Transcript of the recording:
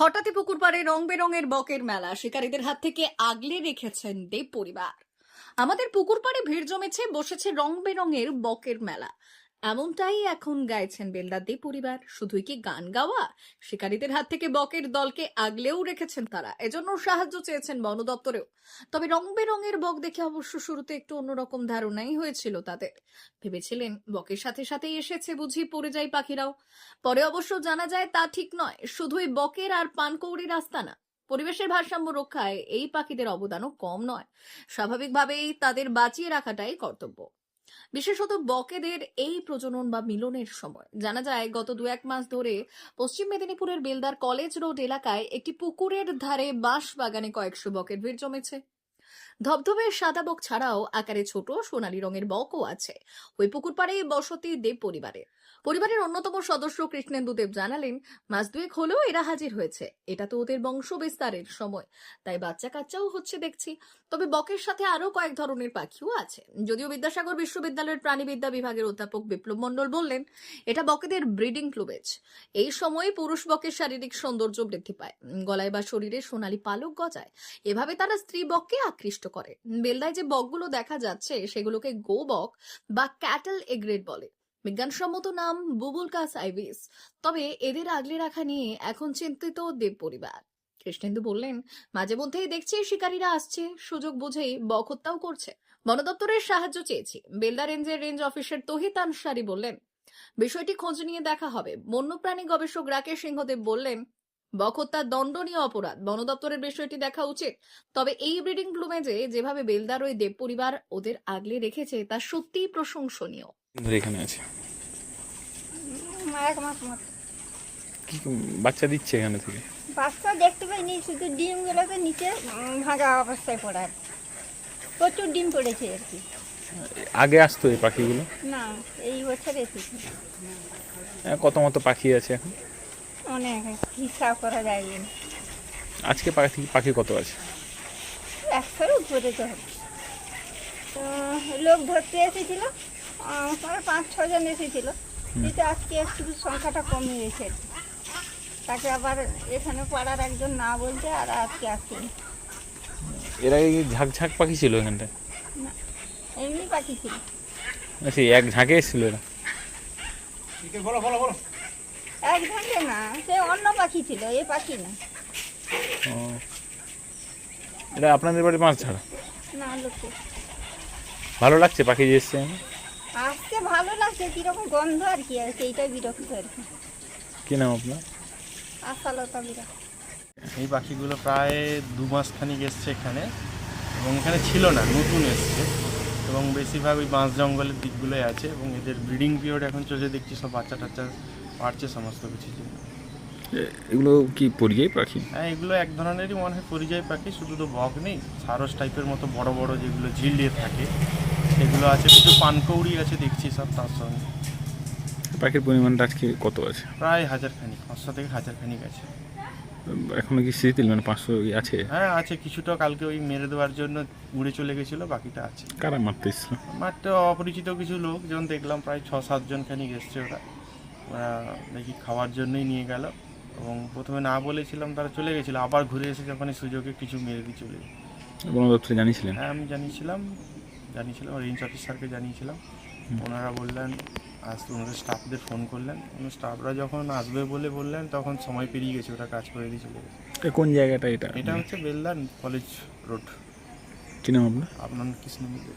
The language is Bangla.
হঠাৎই পুকুর পাড়ে রং বেরঙের বকের মেলা। শিকারীদের হাত থেকে আগলে রেখেছেন দেব পরিবার। আমাদের পুকুর পাড়ে ভিড় জমেছে, বসেছে রং বেরঙের বকের মেলা। এমনটাই এখন গাইছেন বেলদার দে পরিবার। শুধুই কি গান গাওয়া? শিকারীদের হাত থেকে বকের দলকে আগলেও রেখেছেন তারা। এজন্য সাহায্য চেয়েছেন বন দপ্তরেও তবে রং বেরঙের বক দেখে অবশ্য শুরুতে একটু অন্যরকম ধারণাই হয়েছিল তাদের। ভেবেছিলেন বকের সাথে সাথেই এসেছে বুঝি পরিযায়ী পাখিরাও। পরে অবশ্য জানা যায় তা ঠিক নয়। শুধুই বকের আর পানকৌড়ির আস্তানা পরিবেশের ভারসাম্য রক্ষায় এই পাখিদের অবদানও কম নয়। স্বাভাবিকভাবেই তাদের বাঁচিয়ে রাখাটাই কর্তব্য। বিশেষত বকেদের এই প্রজনন বা মিলনের সময়। জানা যায়, গত দু এক মাস ধরে পশ্চিম মেদিনীপুরের বেলদার কলেজ রোড এলাকায় একটি পুকুরের ধারে বাঁশ বাগানে কয়েকশো বকের ভিড় জমেছে। ধবধবে সাদা বক ছাড়াও আকারে ছোট সোনালী রঙের বকও আছে। ওই পুকুর পাড়েই বসতি দেব পরিবারে। পরিবারের অন্যতম সদস্য কৃষ্ণেন্দু দেব জানালেন, মাস দুয়েক হলেও এরা হাজির হয়েছে। এটা তো ওদের বংশ বিস্তারের সময়। তাই বাচ্চা কাচ্চাও হচ্ছে দেখছি। তবে বকের সাথে আরও কয়েক ধরনের পাখিও আছে। যদিও বিদ্যাসাগর বিশ্ববিদ্যালয়ের প্রাণীবিদ্যা বিভাগের অধ্যাপক বিপ্লব মণ্ডল বললেন, এটা বকেদের ব্রিডিং ক্লুবেজ। এই সময়ে পুরুষ বকের শারীরিক সৌন্দর্য বৃদ্ধি পায়। গলায় বা শরীরে সোনালী পালক গজায়। এভাবে তারা স্ত্রী বককে আকৃষ্ট করে। বেলদায় যে বকগুলো দেখা যাচ্ছে, সেগুলোকে গো বক বা ক্যাটেল এগ্রেড বলে। বিজ্ঞানসম্মত নাম বুবুলকাস আইভিস তবে এদের আগলে রাখা নিয়ে এখন চিন্তিত দেব পরিবার। কৃষ্ণেন্দু বললেন, মাঝে মধ্যেই দেখছি শিকারীরা আসছে। সুযোগ বুঝেই বক হত্যাও করছে। বন দপ্তরের সাহায্য চেয়েছি। বেলদা রেঞ্জের রেঞ্জ অফিসের তহিত আনসারি বললেন, বিষয়টি খোঁজ নিয়ে দেখা হবে। বন্যপ্রাণী গবেষক রাকেশ সিংহদেব বললেন বক দণ্ডনীয় অপরাধ। বন দপ্তরের বিষয়টি দেখা উচিত। তবে এই ব্রিডিং প্লুমেজে যেভাবে বেলদার ওই দেব পরিবার ওদের আগলে রেখেছে তা সত্যিই প্রশংসনীয়। এখানে আছে। কি বাচ্চা দিচ্ছে এখানে থেকে? বাচ্চা দেখতে পাইনি শুধু ডিমগুলোকে নিচে ভাঙা অবস্থায় পড়ে আর কি। প্রচুর ডিম পড়েছে আর কি। আগে আসতো এই পাখিগুলো? না এই বছর এসেছে। আহ, কত মতো পাখি আছে এখন? অনেক হিসাব করা যায় না আজকে পাখি পাখি কত আছে? একশোর উপরে তো। হবে তো লোক ধরতে এসেছিল প্রায় পাঁচ ছজন এসেছিল। কিন্তু আজকে একটু সংখ্যাটা কমে গেছে। তাকে আবার এখানে পাড়ার একজন না বলতে আর আজকে আসেনি। এর আগে ঝাঁক ঝাঁক পাখি ছিল এখানটায়? এমনি পাখি ছিল। আচ্ছা এক ঝাঁকে এসেছিল এরা। এক ধাকে না সে অন্য পাখি ছিল এ পাখি না। ও। এটা আপনাদের বাড়ি মাছ ছাড়া? না লোকে। ভালো লাগছে পাখি যে এসছে? আসতে ভালো লাগছে কীরকম গন্ধ আর কি আছে এইটা বিরক্ত আর কি। কি নাম আপনার? আশালতা বিরক্ত এই পাখিগুলো প্রায় দু মাস খানিক এসছে এখানে এবং এখানে ছিল না নতুন এসছে এবং বেশিরভাগ ওই বাঁশ জঙ্গলের দিকগুলোই আছে এবং এদের ব্রিডিং পিরিয়ড এখন চলছে দেখছি সব বাচ্চা টাচ্চা পারছে সমস্ত কিছু এ- এগুলো কি পরিযায়ী পাখি? হ্যাঁ এগুলো এক ধরনেরই মনে হয় পরিযায়ী পাখি শুধু তো বক নেই সারস টাইপের মতো বড় বড় যেগুলো ঝিলিয়ে থাকে সেগুলো আছে কিছু পানকৌড়ি আছে দেখছি সব তার সঙ্গে। পাখির পরিমাণটা আজকে কত আছে? প্রায় হাজার খানিক পাঁচশো থেকে হাজার খানিক আছে। এখনও কি শিথিল মানে পাঁচশো আছে? হ্যাঁ আছে কিছুটা কালকে ওই মেরে দেওয়ার জন্য উড়ে চলে গেছিল বাকিটা আছে। কারা মারতে এসছিল? মারতে অপরিচিত কিছু লোক যেমন দেখলাম প্রায় ছ সাতজন খানিক এসছে ওরা। দেখি খাওয়ার জন্যই নিয়ে গেল এবং প্রথমে না বলেছিলাম তারা চলে গেছিল। আবার ঘুরে এসে যখন এই সুযোগে কিছু মেরে দিয়ে চলে। বন দপ্তরে জানিয়েছিলেন? হ্যাঁ আমি জানিয়েছিলাম জানিয়েছিলাম রেঞ্জ অফিসারকে জানিয়েছিলাম। ওনারা বললেন আজ ওনাদের স্টাফদের ফোন করলেন। ওনার স্টাফরা যখন আসবে বলে বললেন তখন সময় পেরিয়ে গেছে ওরা কাজ করে দিয়ে চলে গেছে। কোন জায়গাটা এটা? এটা হচ্ছে বেলদার কলেজ রোড। কি নাম আপনার? আপনার কৃষ্ণ মন্দির